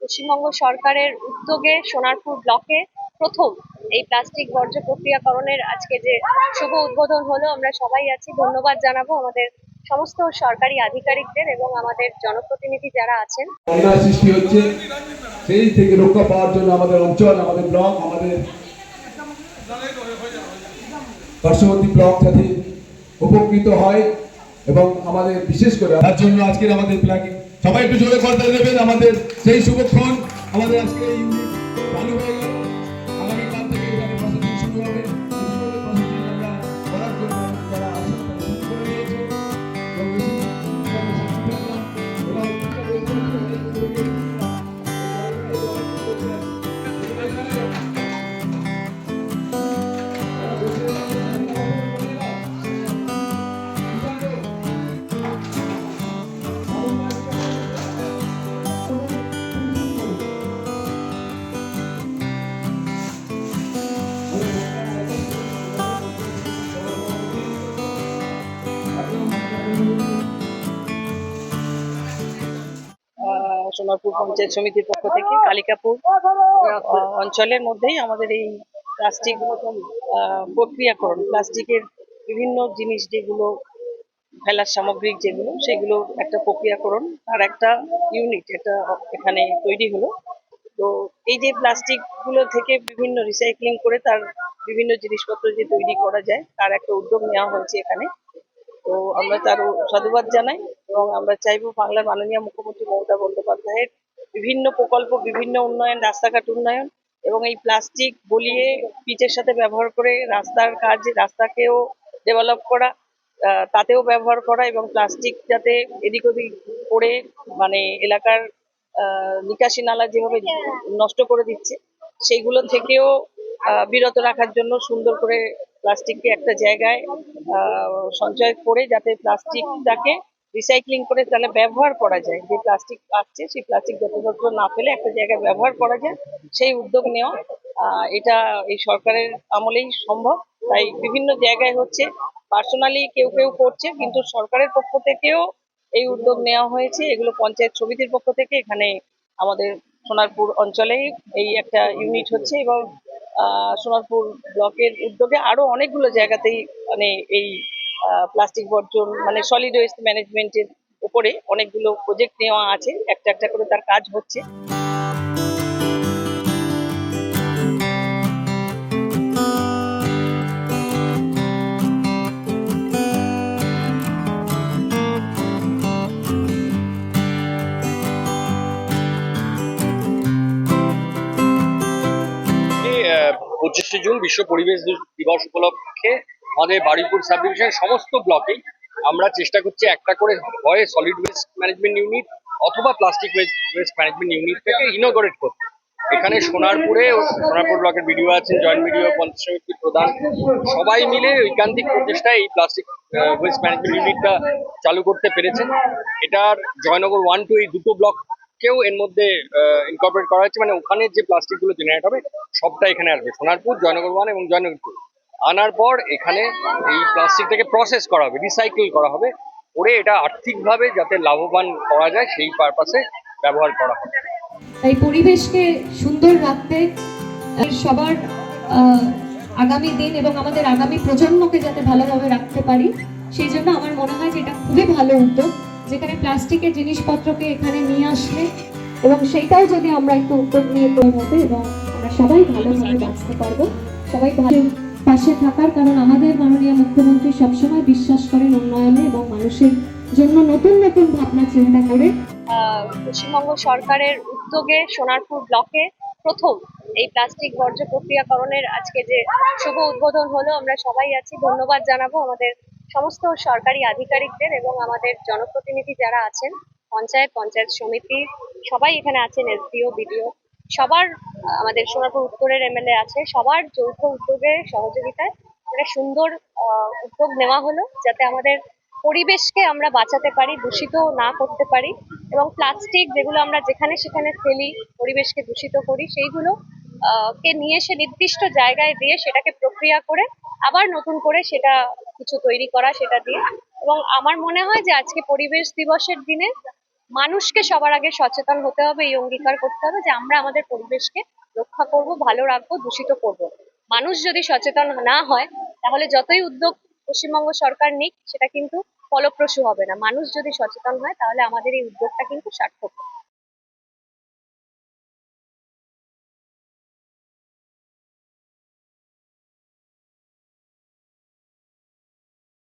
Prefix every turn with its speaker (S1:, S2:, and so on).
S1: পশ্চিমবঙ্গ সরকারের উদ্যোগে সোনারপুর ব্লকে প্রথম এই প্লাস্টিক বর্জ্য প্রক্রিয়াকরণের আজকে যে শুভ উদ্বোধন হলো, আমরা সবাই আছি। ধন্যবাদ জানাব আমাদের সমস্ত সরকারি আধিকারিকদের এবং আমাদের জনপ্রতিনিধি যারা আছেন।
S2: সৃষ্টি হচ্ছে, সেই থেকে রক্ষা পাওয়ার জন্য আমাদের অঞ্চল, আমাদের ব্লক, আমাদের পার্শ্ববর্তী ব্লক যাতে উপকৃত হয় এবং আমাদের বিশেষ করে তার জন্য আজকের আমাদের প্ল্যানিং সবাই একটু জোরে করতে দেবেন আমাদের সেই শুভক্ষণ। আমাদের আজকে চালু হয়ে গেল।
S3: সোনারপুর পঞ্চায়েত সমিতির পক্ষ থেকে কালিকাপুর অঞ্চলের মধ্যেই আমাদের এই প্লাস্টিক প্রক্রিয়াকরণ, প্লাস্টিকের বিভিন্ন জিনিস যেগুলো, ফেলার সামগ্রিক যেগুলো, সেগুলো একটা প্রক্রিয়াকরণ আর একটা ইউনিট এটা এখানে তৈরি হলো। তো এই যে প্লাস্টিকগুলো থেকে বিভিন্ন রিসাইক্লিং করে তার বিভিন্ন জিনিসপত্র যে তৈরি করা যায়, তার একটা উদ্যোগ নেওয়া হয়েছে এখানে। তো আমরা তার সাধুবাদ জানাই। এবং আমরা চাইব বাংলার মাননীয় মুখ্যমন্ত্রী মমতা বন্দ্যোপাধ্যায়ের বিভিন্ন প্রকল্প, বিভিন্ন উন্নয়ন, রাস্তাঘাট উন্নয়ন এবং এই প্লাস্টিক গলিয়ে পিচের সাথে ব্যবহার করে রাস্তার কাজ, রাস্তাকেও ডেভেলপ করা তাতেও ব্যবহার করা এবং প্লাস্টিক যাতে এদিক ওদিক করে মানে এলাকার নিকাশি নালা যেভাবে নষ্ট করে দিচ্ছে, সেইগুলো থেকেও বিরত রাখার জন্য সুন্দর করে প্লাস্টিককে একটা জায়গায় সঞ্চয় করে যাতে প্লাস্টিকটাকে রিসাইক্লিং করে তাহলে ব্যবহার করা যায়। যে প্লাস্টিক আসছে, সেই প্লাস্টিক যত্রতত্র না ফেলে একটা জায়গায় ব্যবহার করা যায়। সেই উদ্যোগ নেওয়া এটা এই সরকারের আমলেই সম্ভব। তাই বিভিন্ন জায়গায় হচ্ছে পার্সোনালি কেউ কেউ করছে, কিন্তু সরকারের পক্ষ থেকেও এই উদ্যোগ নেওয়া হয়েছে। এগুলো পঞ্চায়েত সমিতির পক্ষ থেকে এখানে আমাদের সোনারপুর অঞ্চলেই এই একটা ইউনিট হচ্ছে এবং সোনারপুর ব্লকের উদ্যোগে আরও অনেকগুলো জায়গাতেই মানে এই প্লাস্টিক বর্জন মানে সলিড ওয়েস্ট ম্যানেজমেন্টের উপরে অনেকগুলো প্রজেক্ট নেওয়া আছে। একটা একটা করে তার কাজ হচ্ছে।
S4: পঁচিশে জুন বিশ্ব পরিবেশ দিবস উপলক্ষে আমাদের বারুইপুর সাব ডিভিশনের সমস্ত ব্লকেই আমরা চেষ্টা করছি একটা করে হয় সলিড ওয়েস্ট ম্যানেজমেন্ট ইউনিট অথবা প্লাস্টিক ওয়েস্ট ম্যানেজমেন্ট ইউনিট থেকে ইনোগ্রেট করতে। এখানে সোনারপুরে সোনারপুর ব্লকের ভিডিও আছেন জয়েন্ট ভিডিও পঞ্চায়েত সমিতির প্রধান, সবাই মিলে ঐকান্তিক প্রচেষ্টায় এই প্লাস্টিক ওয়েস্ট ম্যানেজমেন্ট ইউনিটটা চালু করতে পেরেছেন। এটার জয়নগর ওয়ান টু এই দুটো ব্লক কেও এর মধ্যে ইনকর্পোরেট করা হয়েছে। মানে ওখানে যে প্লাস্টিকগুলো জেনারেট হবে, সবটা এখানে আসবে। সোনারপুর জয়নগর ওয়ান এবং জয়নগর টু আনার পর এখানে এই প্লাস্টিকটাকে প্রসেস করা হবে রিসাইকেল করা হবে, করে এটা আর্থিকভাবে যাতে লাভবান করা যায়, সেই পারপাসে ব্যবহার করা হবে।
S5: তাই পরিবেশকে সুন্দর রাখতে সবার আগামী দিন এবং আমাদের আগামী প্রজন্মকে যাতে ভালোভাবে রাখতে পারি, সেই জন্য আমার মনে হয় যে এটা খুবই ভালো উদ্যোগ, যেখানে প্লাস্টিকের জিনিসপত্রকে এখানে নিয়ে আসলে এবং সেইটাও যদি আমরা একটু উদ্যোগ নিয়ে করে মতো এবং আমরা সবাই ভালোভাবে বাঁচতে পারব, সবাই ভালো পাশে থাকার কারণ আমাদের মাননীয় মুখ্যমন্ত্রী সবসময় বিশ্বাস করেন উন্নয়নে এবং মানুষের জন্য নতুন নতুন ভাবনা, চিন্তা করে।
S1: পশ্চিমবঙ্গ সরকারের উদ্যোগে সোনারপুর ব্লকে প্রথম এই প্লাস্টিক বর্জ্য প্রক্রিয়াকরণের আজকে যে শুভ উদ্বোধন হলো, আমরা সবাই আছি। ধন্যবাদ জানাব আমাদের সমস্ত সরকারি আধিকারিকদের এবং আমাদের জনপ্রতিনিধি যারা আছেন, পঞ্চায়েত পঞ্চায়েত সমিতি, সবাই এখানে আছেন এসডিও বিডিও। সবার আমাদের সোনারপুর উত্তরের এমএলএ আছে। সবার যৌথ উদ্যোগে, সহযোগিতায় একটা সুন্দর উদ্যোগ নেওয়া হলো যাতে আমাদের পরিবেশকে আমরা বাঁচাতে পারি, দূষিত না করতে পারি এবং প্লাস্টিক যেগুলো আমরা যেখানে সেখানে ফেলি, পরিবেশকে দূষিত করি, সেইগুলো কে নিয়ে এসে নির্দিষ্ট জায়গায় দিয়ে সেটাকে প্রক্রিয়া করে, আবার নতুন করে সেটা কিছু তৈরি করা, সেটা দিয়ে। এবং আমার মনে হয় যে আজকে পরিবেশ দিবসের দিনে মানুষকে সবার আগে সচেতন হতে হবে, এই অঙ্গীকার করতে হবে যে আমরা আমাদের পরিবেশকে রক্ষা করব, ভালো রাখব, দূষিত করব মানুষ যদি সচেতন না হয়, তাহলে যতই উদ্যোগ পশ্চিমবঙ্গ সরকার নিক, সেটা কিন্তু ফলপ্রসূ হবে না মানুষ যদি সচেতন হয়, তাহলে আমাদের এই উদ্যোগটা কিন্তু সার্থক।